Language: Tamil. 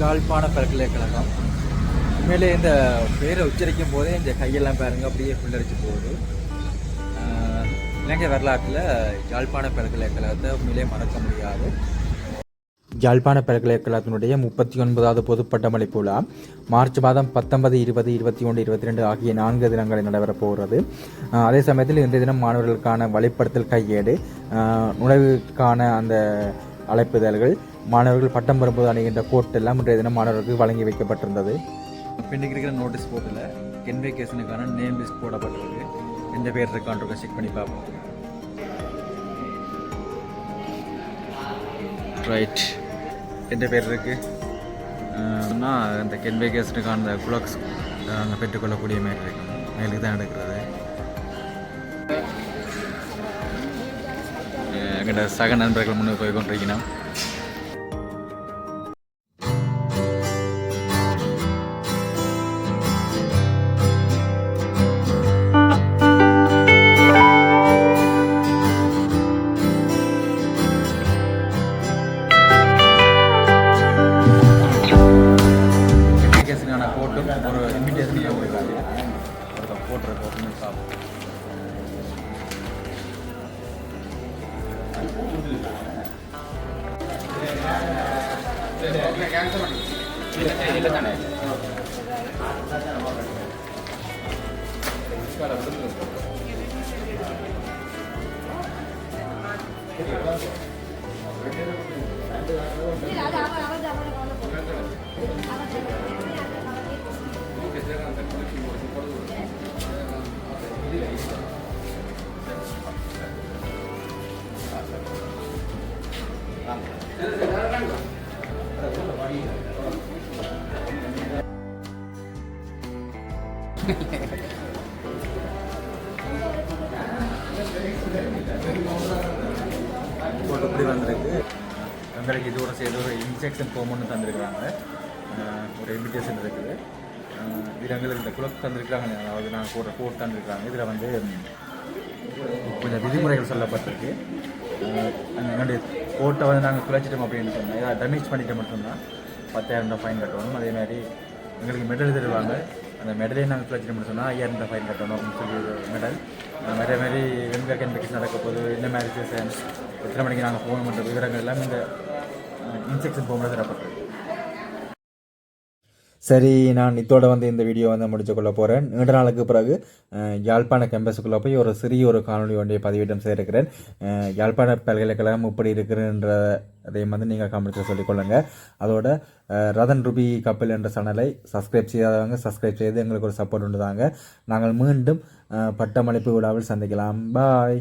ஜாழ்ப்பாண பல்கலைக்கழகம். உண்மையிலே இந்த பேரை உச்சரிக்கும் போதே இந்த கையெல்லாம் பாருங்க அப்படியே புல்லரிச்சு போகுது. இலங்கை வரலாற்றில் யாழ்ப்பாண பல்கலைக்கழகத்தை உண்மையிலே மறக்க முடியாது. யாழ்ப்பாண பல்கலைக்கழகத்தினுடைய முப்பத்தி ஒன்பதாவது பொது பட்டமளிப்பு விழா மார்ச் மாதம் பத்தொன்பது இருபது இருபத்தி ஒன்று இருபத்தி ரெண்டு ஆகிய நான்கு தினங்களில் நடைபெறப் போகிறது. அதே சமயத்தில் இன்றைய தினம் மாணவர்களுக்கான வழிப்படுத்தல் கையேடு நுழைவுக்கான அந்த அழைப்புதல்கள் மாணவர்கள் பட்டம் பெறும்போது அணிகின்ற கோட் எல்லாம் இன்றைய தினம் மாணவர்களுக்கு வழங்கி வைக்கப்பட்டிருந்தது. பின்னுக்கு இருக்கிற நோட்டீஸ் போர்ட்டில் கென்வேகேஷனுக்கான நேம் லிஸ்ட் போடப்பட்டிருக்கு. எந்த பேர் இருக்கான்றதை செக் பண்ணி பார்ப்போம். ரைட் எந்த பேர் இருக்கு? சொன்னால் இந்த கென்வேகேஷனுக்கான அந்த குலக்ஸ் அங்கே பெற்றுக்கொள்ளக்கூடிய மாதிரி இருக்கு. மேலுக்கு தான் எடுக்கிறது. எங்கிட்ட சக நண்பர்கள் முன்னே போய் கொண்டிருக்கணும். இன்விடேஷனுக்கான கோட்டும் ஒரு இன்விடேஷனுக்காக கொடுக்குறாங்க ஒருத்தர் போட்டுற கோட்டும் பார்ப்போம் போட்டு இப்படி வந்திருக்கு எங்களுக்கு இதோட சேர்த்து ஒரு இன்ஜெக்ஷன் ஃபார்ம் ஒன்று ஒரு இன்விடேஷன் இருக்குது. அஹ் எங்களுக்கு இந்த குளக்கு தந்திருக்கிறாங்க. அதாவது நாங்கள் போடுற கோட் தந்திருக்கிறாங்க. இதில் வந்து கொஞ்சம் விதிமுறைகள் சொல்லப்பட்டிருக்கு. எங்களுடைய கோட்டை வந்து நாங்கள் குலைச்சிட்டோம் அப்படின்னு சொன்னால் ஏதாவது டேமேஜ் பண்ணிட்ட மட்டும்தான் பத்தாயிரம் ரூபாய் ஃபைன் கட்டணும். அதே மாதிரி எங்களுக்கு மெடல் தருவாங்க. அந்த மெடலே நாங்கள் குலைச்சிட்டோம்னு சொன்னால் ஐயாயிரம் ரூபாய் ஃபைன் கட்டணும் அப்படின்னு சொல்லி மெடல் அதே மாதிரி வெண்கா கன்வெக்ஷன் நடக்க போது என்ன மாதிரி எத்தனை மணிக்கு நாங்கள் போகணுன்ற விவரங்கள் எல்லாம் இந்த இன்ஸ்ட்ரக்ஷன் போகும்போது தரப்பட்டிருக்கு. சரி நான் இதோட வந்து இந்த வீடியோ வந்து முடிச்சு கொள்ள போகிறேன் நீண்ட நாளுக்கு பிறகு யாழ்ப்பாண கேம்பஸுக்குள்ளே போய் ஒரு சிறிய ஒரு காணொலி ஒன்றை பதிவிட்டம் செய்திருக்கிறேன். யாழ்ப்பாண பல்கலைக்கழகம் இப்படி இருக்குன்ற அதையும் வந்து நீங்கள் கமெண்ட்ஸில் சொல்லிக்கொள்ளுங்க. அதோட ரதன் ருபி கப்பல் என்ற சேனலை சப்ஸ்கிரைப் செய்யாதவங்க சப்ஸ்கிரைப் செய்து எங்களுக்கு ஒரு சப்போர்ட் உண்டு தாங்க நாங்கள் மீண்டும் பட்டமளிப்பு விழாவில் சந்திக்கலாம். பாய்